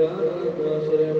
ਪ੍ਰਾਨ ਦਾ ਸਰੇ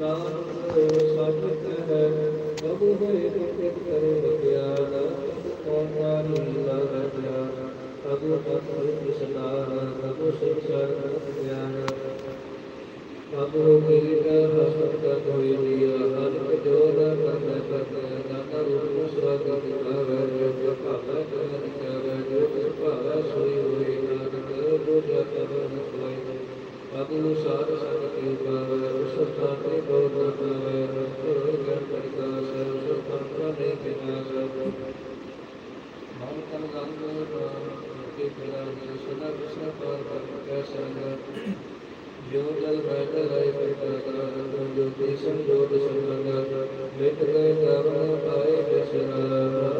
ਨਾਮ ਤੇ ਸਾਬਤ ਹੈ ਸਭ ਹੋਏ ਪ੍ਰਗਟ ਕਰੇ ਵਿਗਿਆਨ ਕੌਣ ਵਾਲੀ ਲਾਗਾ ਸਭ ਅਰਥ ਕ੍ਰਿਸ਼ਨਾ ਸਭ ਸਿੱਖਿਆ ਗਿਆਨ ਸਭ ਕੀਟ ਹਸਤ ਕਾ ਕੋਈ ਲਿਆ ਹਰ ਜੋਰ ਕਰਨੇ ਕਰਨੇ ਨਾਨਾ ਰੂਪ ਸੁਰਾ ਕਰ ਕਰ ਜੋ ਭਾਵੈ ਕਰ ਕਰ ਜੋ ਭਾਵੈ ਸੋਈ ਹੋਈ ਨਾਨਕ ਜੋ ਜਤ ਬਨ ਸੋਈ ਸਭ ਨੂੰ ਸਾਧ ਸੰਗ ਕੀ ਪਾਵੈ ਉਸ ਸਤ ਕੇ ਪ੍ਰਦਾਨ ਕਰੋ, ਸਦਾ ਵਿਸਰਾ ਪਾਰ ਕਰ ਕੈ ਸੰਗ ਜੋ ਜਲ ਬੈਠਾ ਰਾਇ ਪਰ ਕਰਤਾ ਜੋ ਦੇਸਨ ਜੋ ਦਸਨ ਗੰਗਾ ਮੇਟ ਗਏ ਕਾਮਨਾ ਪਾਏ ਦਸਨਾ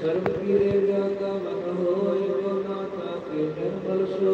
سر پیرے جاتا مت ہوئی کو نہ تھا کہ بل سو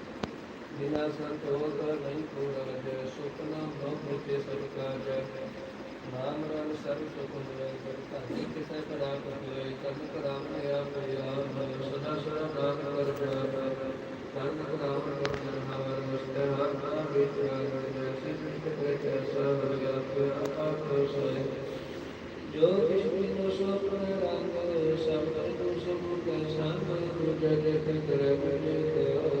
ਬਿਨਾ ਸੰਤੋਖ ਨਹੀਂ ਪੂਰਨ ਹੈ ਸੁਪਨਾ ਬ੍ਰਹਮ ਤੇ ਸਰਕਾਰ ਹੈ। ਨਾਮ ਰੰਗ ਸਰਬ ਸੁਖ ਮਿਲੇ ਪਰ ਧਾਨੀ ਕਿਸੇ ਕਰਾ ਕਰੇ ਤਨ ਕਰਾਮ ਆਇਆ ਪਿਆਰ ਸਦਾ ਸਦਾ ਨਾਮ ਕਰ ਪਿਆਰ। ਤਨ ਕਰਾਮ ਕਰ ਹਰ ਮਸਤੇ ਹਰ ਨਾ ਵਿਚਾਰ ਜੈਸੇ ਜਿਸ ਤੇ ਕੈਸਾ ਹੋ ਗਿਆ ਪਿਆਰ ਆਪ ਸੋਏ ਜੋ ਕਿਸ ਵੀ ਨੂੰ ਸੁਪਨ ਰੰਗ ਸਭ ਤੋਂ ਸੁਭ ਕੈ ਸਾਮ ਗੁਰ ਜਗਤ ਕਰੇ ਤੇ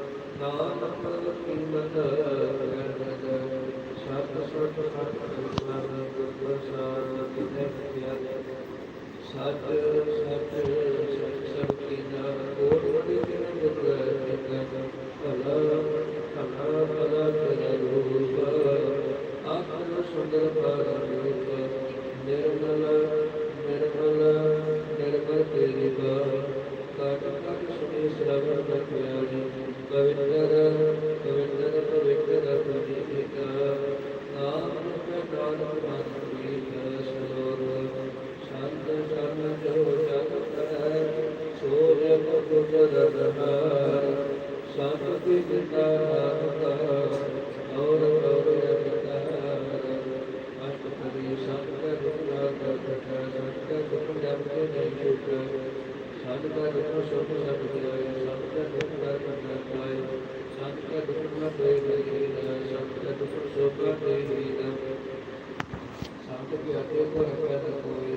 ਨਾਮ ਪਲ ਪਿੰਡਤ ਸਤ ਸਤ ਹਰ ਨਾਮ ਪ੍ਰਸਾਦ ਕਿਤੇ ਪਿਆ ਸਤ ਸਤ ਸਤ ਸਤ ਕੀ ਨਾ ਕੋਟ ਕੋਟੀ ਦਿਨ ਜੁਗ ਜਗ ਭਲਾ ਭਲਾ ਭਲਾ ਤੇਰਾ ਰੂਪ ਆਖਰ ਸੁੰਦਰ ਪਰਮ ਰੂਪ ਨਿਰਮਲ سب کے آتے کو رکھا تھا کوئی